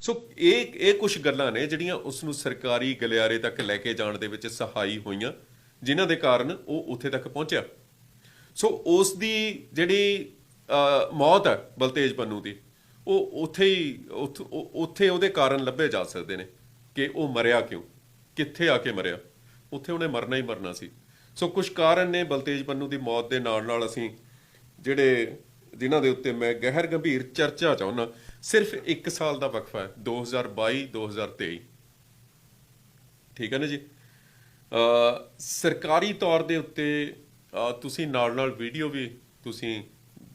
ਸੋ ਇਹ ਇਹ ਕੁਝ ਗੱਲਾਂ ਨੇ ਜਿਹੜੀਆਂ ਉਸ ਨੂੰ ਸਰਕਾਰੀ ਗਲਿਆਰੇ ਤੱਕ ਲੈ ਕੇ ਜਾਣ ਦੇ ਵਿੱਚ ਸਹਾਈ ਹੋਈਆਂ, ਜਿਨ੍ਹਾਂ ਦੇ ਕਾਰਨ ਉਹ ਉੱਥੇ ਤੱਕ ਪਹੁੰਚਿਆ। ਸੋ ਉਸ ਦੀ ਜਿਹੜੀ ਮੌਤ ਹੈ ਬਲਤੇਜ ਪੰਨੂ ਦੀ, ਉਹ ਉੱਥੇ ਹੀ, ਉੱਥ- ਉੱਥੇ ਉਹਦੇ ਕਾਰਨ ਲੱਭੇ ਜਾ ਸਕਦੇ ਨੇ ਕਿ ਉਹ ਮਰਿਆ ਕਿਉਂ, ਕਿੱਥੇ ਆ ਕੇ ਮਰਿਆ। ਉੱਥੇ ਉਹਨੇ ਮਰਨਾ ਹੀ ਮਰਨਾ ਸੀ। ਸੋ ਕੁਝ ਕਾਰਨ ਨੇ ਬਲਤੇਜ ਪੰਨੂ ਦੀ ਮੌਤ ਦੇ ਨਾਲ ਨਾਲ ਅਸੀਂ ਜਿਹੜੇ, ਜਿਨ੍ਹਾਂ ਦੇ ਉੱਤੇ ਮੈਂ ਗਹਿਰ ਗੰਭੀਰ ਚਰਚਾ ਚਾਹੁੰਦਾ ਸਿਰਫ 1 ਸਾਲ ਦਾ ਵਕਫਾ ਹੈ 2022 2023 ਠੀਕ ਹੈ ਨਾ ਜੀ? ਸਰਕਾਰੀ ਤੌਰ ਦੇ ਉੱਤੇ ਤੁਸੀਂ ਨਾਲ ਨਾਲ ਵੀਡੀਓ ਵੀ ਤੁਸੀਂ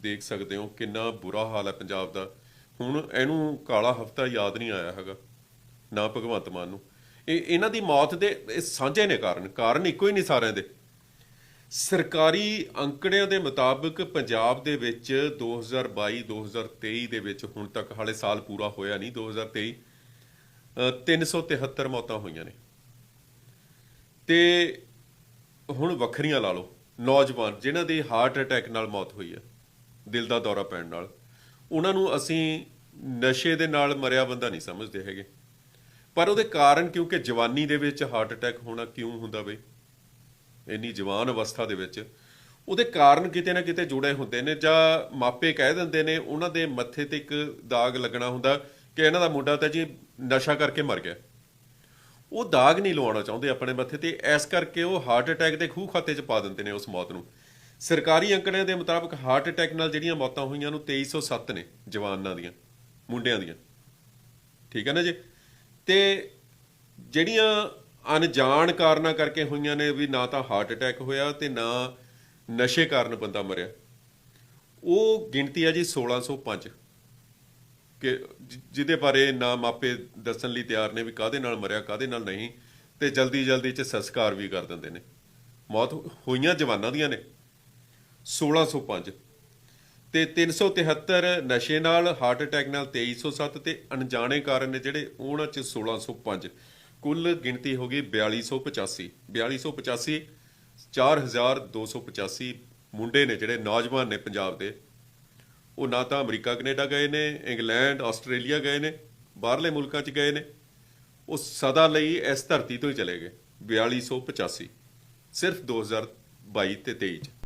ਦੇਖ ਸਕਦੇ ਹੋ, ਕਿੰਨਾ ਬੁਰਾ ਹਾਲ ਹੈ ਪੰਜਾਬ ਦਾ। ਹੁਣ ਇਹਨੂੰ ਕਾਲਾ ਹਫਤਾ ਯਾਦ ਨਹੀਂ ਆਇਆ ਹੈਗਾ, ਨਾ ਭਗਵੰਤ ਮਾਨ ਨੂੰ। ਇਹ, ਇਹਨਾਂ ਦੀ ਮੌਤ ਦੇ, ਇਹ ਸਾਂਝੇ ਨੇ ਕਾਰਨ ਕਾਰਨ ਇੱਕੋ ਹੀ ਨਹੀਂ ਸਾਰਿਆਂ ਦੇ। ਸਰਕਾਰੀ ਅੰਕੜਿਆਂ ਦੇ ਮੁਤਾਬਕ ਪੰਜਾਬ ਦੇ ਵਿੱਚ 2022 2023 ਦੇ ਵਿੱਚ ਹੁਣ ਤੱਕ ਹਾਲੇ ਸਾਲ ਪੂਰਾ ਹੋਇਆ ਨਹੀਂ 2023 ਅ, 373 ਮੌਤਾਂ ਹੋਈਆਂ ਨੇ। ਤੇ ਹੁਣ ਵੱਖਰੀਆਂ ਲਾ ਲਓ ਨੌਜਵਾਨ ਜਿਨ੍ਹਾਂ ਦੀ ਹਾਰਟ ਅਟੈਕ ਨਾਲ ਮੌਤ ਹੋਈ ਹੈ ਦਿਲ ਦਾ ਦੌਰਾ ਪੈਣ ਨਾਲ ਉਹਨਾਂ ਨੂੰ ਅਸੀਂ ਨਸ਼ੇ ਦੇ ਨਾਲ ਮਰਿਆ ਬੰਦਾ ਨਹੀਂ ਸਮਝਦੇ ਹੈਗੇ। ਪਰ ਉਹਦੇ ਕਾਰਨ ਕਿਉਂਕਿ ਜਵਾਨੀ ਦੇ ਵਿੱਚ ਹਾਰਟ ਅਟੈਕ ਹੋਣਾ ਕਿਉਂ ਹੁੰਦਾ ਬਈ? ਇੰਨੀ ਜਵਾਨ ਅਵਸਥਾ ਦੇ ਵਿੱਚ, ਉਹਦੇ ਕਾਰਨ ਕਿਤੇ ਨਾ ਕਿਤੇ ਜੁੜੇ ਹੁੰਦੇ ਨੇ ਜਾਂ ਮਾਪੇ ਕਹਿ ਦਿੰਦੇ ਨੇ, ਉਹਨਾਂ ਦੇ ਮੱਥੇ ਤੇ ਇੱਕ ਦਾਗ ਲੱਗਣਾ ਹੁੰਦਾ ਕਿ ਇਹਨਾਂ ਦਾ ਮੁੰਡਾ ਤਾਂ ਜੀ ਨਸ਼ਾ ਕਰਕੇ ਮਰ ਗਿਆ। ਉਹ ਦਾਗ ਨਹੀਂ ਲਵਾਉਣਾ ਚਾਹੁੰਦੇ ਆਪਣੇ ਮੱਥੇ ਤੇ, ਇਸ ਕਰਕੇ ਉਹ ਹਾਰਟ ਅਟੈਕ ਦੇ ਖੂਹ ਖਾਤੇ 'ਚ ਪਾ ਦਿੰਦੇ ਨੇ ਉਸ ਮੌਤ ਨੂੰ। ਸਰਕਾਰੀ ਅੰਕੜਿਆਂ ਦੇ ਮੁਤਾਬਕ ਹਾਰਟ ਅਟੈਕ ਨਾਲ ਜਿਹੜੀਆਂ ਮੌਤਾਂ ਹੋਈਆਂ ਨੂੰ 2307 ਨੇ ਜਵਾਨਾਂ ਦੀਆਂ, ਮੁੰਡਿਆਂ ਦੀਆਂ। ਠੀਕ ਹੈ ਨਾ ਜੀ? ਤੇ ਜਿਹੜੀਆਂ ਅਣਜਾਣ ਕਾਰਨਾਂ ਕਰਕੇ ਹੋਈਆਂ ਨੇ ਵੀ ਨਾ ਤਾਂ ਹਾਰਟ ਅਟੈਕ ਹੋਇਆ ਤੇ ਨਾ ਨਸ਼ੇ ਕਾਰਨ ਬੰਦਾ ਮਰਿਆ। ਉਹ ਗਿਣਤੀ ਆ ਜੀ 1605 ਕਿ ਜਿਹਦੇ ਬਾਰੇ ਨਾ ਮਾਪੇ ਦੱਸਣ ਲਈ ਤਿਆਰ ਨੇ ਵੀ ਕਾਦੇ ਨਾਲ ਮਰਿਆ ਕਾਦੇ ਨਾਲ ਨਹੀਂ, ਤੇ ਜਲਦੀ ਜਲਦੀ ਚ ਸੰਸਕਾਰ ਵੀ ਕਰ ਦਿੰਦੇ ਨੇ। ਮੌਤ ਹੋਈਆਂ ਜਵਾਨਾਂ ਦੀਆਂ ਨੇ। 1605 ਤੇ 373 ਨਸ਼ੇ ਨਾਲ ਹਾਰਟ ਅਟੈਕ ਨਾਲ 2307 ਤੇ ਅਣਜਾਣੇ ਕਾਰਨ ਨੇ ਜਿਹੜੇ, ਉਹਨਾਂ ਚ 1605 ਕੁੱਲ ਗਿਣਤੀ ਹੋ ਗਈ 4285 4285 4285 ਮੁੰਡੇ ਨੇ ਜਿਹੜੇ ਨੌਜਵਾਨ ਨੇ ਪੰਜਾਬ ਦੇ। ਉਹ ਨਾ ਤਾਂ ਅਮਰੀਕਾ, ਕੈਨੇਡਾ ਗਏ ਨੇ, ਇੰਗਲੈਂਡ, ਆਸਟ੍ਰੇਲੀਆ ਗਏ ਨੇ, ਬਾਹਰਲੇ ਮੁਲਕਾਂ 'ਚ ਗਏ ਨੇ। ਉਹ ਸਦਾ ਲਈ ਇਸ ਧਰਤੀ ਤੋਂ ਹੀ ਚਲੇ ਗਏ 4285 ਸਿਰਫ 2022 ਤੇ 23 'ਚ।